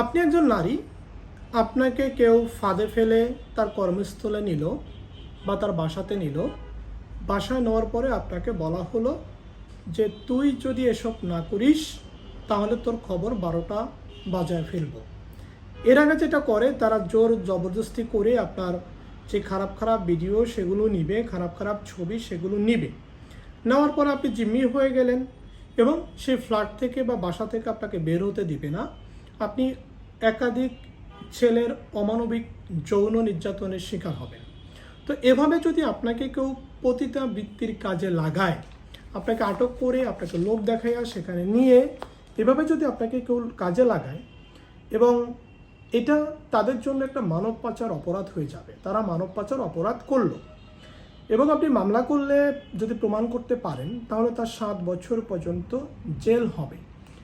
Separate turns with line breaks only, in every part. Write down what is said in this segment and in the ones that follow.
আপনি একজন নারী, আপনাকে কেউ ফাঁদে ফেলে তার কর্মস্থলে নিল বা তার বাসাতে নিল, বাসায় নেওয়ার পরে আপনাকে বলা হলো যে তুই যদি এসব না করিস, তাহলে তোর খবর বারোটা বাজায় ফেলব। এর আগে যেটা করে, তারা জোর জবরদস্তি করে আপনার যে খারাপ খারাপ ভিডিও সেগুলো নিবে, খারাপ খারাপ ছবি সেগুলো নিবে। নেওয়ার পর আপনি জিম্মি হয়ে গেলেন এবং সেই ফ্ল্যাট থেকে বা বাসা থেকে আপনাকে বের হতে দিবে না। আপনি একাধিক ছেলের অমানবিক যৌন নির্যাতনের শিকার হবেন। তো এভাবে যদি আপনাকে কেউ পতিতা বৃত্তির কাজে লাগায়, আপনাকে আটক করে, আপনাকে লোক দেখাইয়া সেখানে নিয়ে এভাবে যদি আপনাকে কেউ কাজে লাগায় এবং এটা তাদের জন্য একটা মানব পাচার অপরাধ হয়ে যাবে, তারা মানব পাচার অপরাধ করল এবং আপনি মামলা করলে যদি প্রমাণ করতে পারেন, তাহলে তার সাত বছর পর্যন্ত জেল হবে।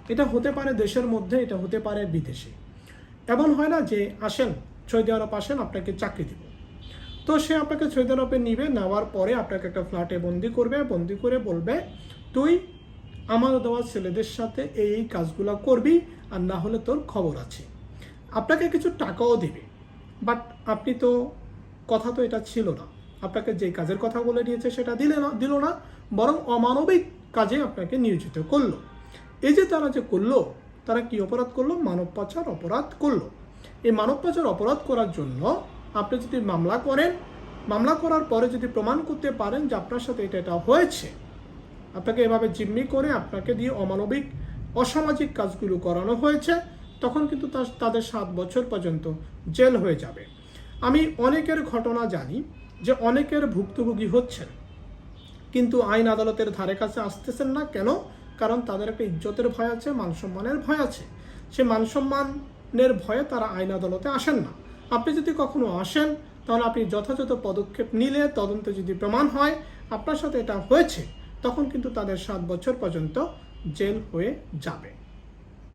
এটা হতে পারে দেশের মধ্যে, এটা হতে পারে বিদেশে। এমন হয় না যে আসেন, সৌদি আরব আসেন, আপনাকে চাকরি দিব। তো সে আপনাকে সৌদি আরবে নিবে, নেওয়ার পরে আপনাকে একটা ফ্ল্যাটে বন্দি করবে, বন্দি করে বলবে, তুই আমার দেওয়া ছেলেদের সাথে এই কাজগুলো করবি, আর না হলে তোর খবর আছে। আপনাকে কিছু টাকাও দেবে। বাট আপনি তো, কথা তো এটা ছিল না। আপনাকে যে কাজের কথা বলে দিয়েছে সেটা দিলে না, দিল না, বরং অমানবিক কাজে আপনাকে নিয়োজিত করল। এই যে তারা যে করল, তারা কি অপরাধ করল? মানব পাচার অপরাধ করল। এই মানব পাচার অপরাধ করার জন্য আপনি যদি মামলা করেন, মামলা করার পরে যদি প্রমাণ করতে পারেন যে আপনার সাথে এটা এটা হয়েছে, আপনাকে এভাবে জিম্মি করে আপনাকে দিয়ে অমানবিক, অসামাজিক কাজগুলো করানো হয়েছে, তখন কিন্তু তার- তাদের সাত বছর পর্যন্ত জেল হয়ে যাবে। আমি অনেকের ঘটনা জানি যে অনেকের ভুক্তভোগী হচ্ছেন, কিন্তু আইন আদালতের ধারে কাছে আসতেছেন না। কেন? কারণ তাদের একটা ইজ্জতের ভয় আছে, মানসম্মানের ভয় আছে। সে মানসম্মানের ভয়ে তারা আইন আদালতে আসেন না। আপনি যদি কখনো আসেন, তাহলে আপনি যথাযথ পদক্ষেপ নিলে, তদন্তে যদি প্রমাণ হয়, আপনার সাথে এটা হয়েছে, তখন কিন্তু তাদের সাত বছর পর্যন্ত জেল হয়ে যাবে।